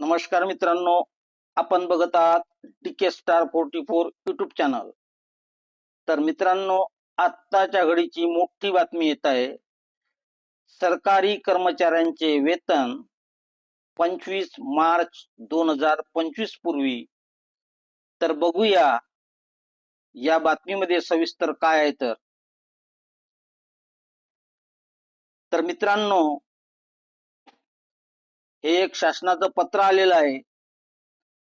नमस्कार मित्रांनो आपण बघत आहात DK star forty four YouTube channel तर मित्रांनो आत्ताच्या घडीची मोठी बातमी येत आहे. सरकारी कर्मचाऱ्यांचे वेतन पंचवीस मार्च दोन हजार पंचवीस पूर्वी. तर बघूया या बातमीमध्ये सविस्तर काय आहे तर मित्रांनो हे एक शासनाचं पत्र आलेलं आहे.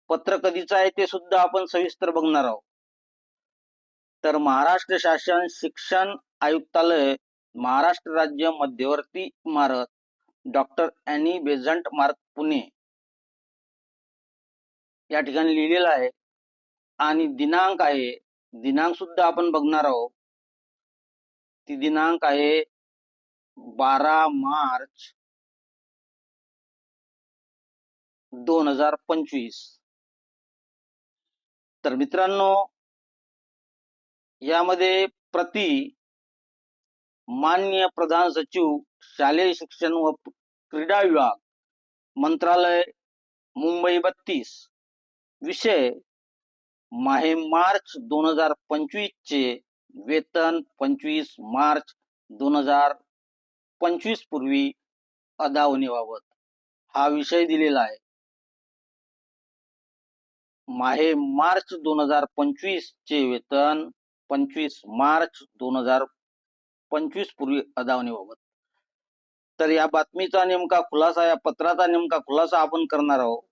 पत्र कधीचं आहे ते सुद्धा आपण सविस्तर बघणार आहोत. तर महाराष्ट्र शासन शिक्षण आयुक्तालय महाराष्ट्र राज्य मध्यवर्ती इमारत डॉक्टर अॅनी बेझंट मार्ग पुणे. या ठिकाणी लिहिलेलं आहे. आणि दिनांक आहे. दिनांक सुद्धा आपण बघणार आहोत. ती दिनांक आहे बारा मार्च दोन हजार पंचवीस. तर मित्रांनो यामध्ये प्रति मान्य प्रधान सचिव शालेय शिक्षण व क्रीडा विभाग मंत्रालय मुंबई बत्तीस. विषय माहे मार्च दोन हजार पंचवीस चे वेतन पंचवीस मार्च दोन हजार पंचवीस पूर्वी अदावणीबाबत. हा विषय दिलेला आहे. माहे मार्च दोन हजार पंचवीस चे वेतन पंचवीस मार्च दोन हजार पंचवीस पूर्वी अदावणीबाबत. तर या बातमीचा नेमका खुलासा या पत्राचा नेमका खुलासा आपण करणार आहोत.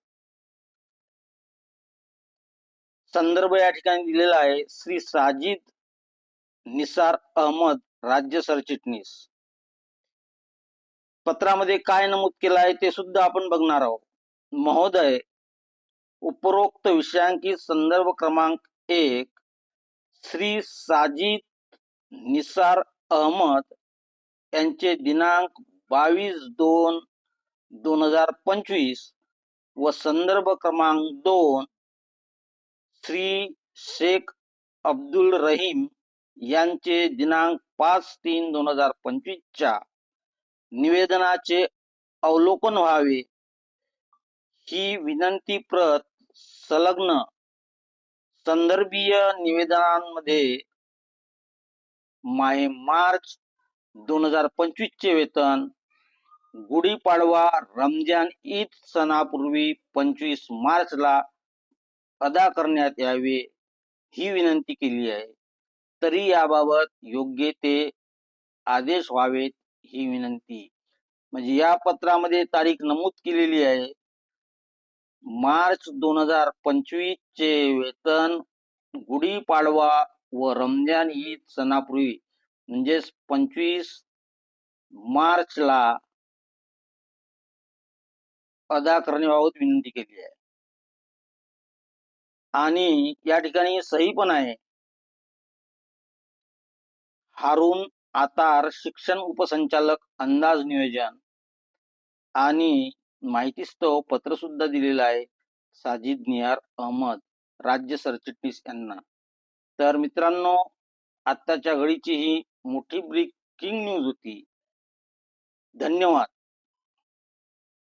संदर्भ या ठिकाणी दिलेला आहे श्री साजिद निसार अहमद राज्य सरचिटणीस. पत्रामध्ये काय नमूद केलं आहे ते सुद्धा आपण बघणार आहोत. महोदय उपरोक्त विषयांकी संदर्भ क्रमांक एक श्री साजिद निसार अहमद यांचे दिनांक बावीस दोन दोन हजार पंचवीस व संदर्भ क्रमांक दोन श्री शेख अब्दुल रहीम यांचे दिनांक पाच तीन दोन हजार पंचवीसच्या निवेदनाचे अवलोकन व्हावे. ही विनंती प्रत संलग्न संदर्भीय निवेदनांमध्ये माय मार्च दोन हजार पंचवीस चे वेतन गुढीपाडवा रमजान ईद सणापूर्वी पंचवीस मार्चला अदा करण्यात यावे ही विनंती केली आहे. तरी याबाबत योग्य ते आदेश व्हावेत ही विनंती. म्हणजे या पत्रामध्ये तारीख नमूद केलेली आहे. मार्च दोन हजार पंचवीस चे वेतन गुढीपाडवा व रमजान ईद सणापूर्वी म्हणजेच पंचवीस मार्चला अदा करण्याबाबत विनंती केली आहे. आणि या ठिकाणी सही पण आहे. हारून आतार शिक्षण उपसंचालक अंदाज नियोजन आणि माहितीस्तव पत्र सुद्धा दिलेलं आहे. साजिद नियार अहमद राज्य सरचिटणीस यांना. तर मित्रांनो आत्ताच्या घडीची ही मोठी ब्रेकिंग न्यूज होती. धन्यवाद.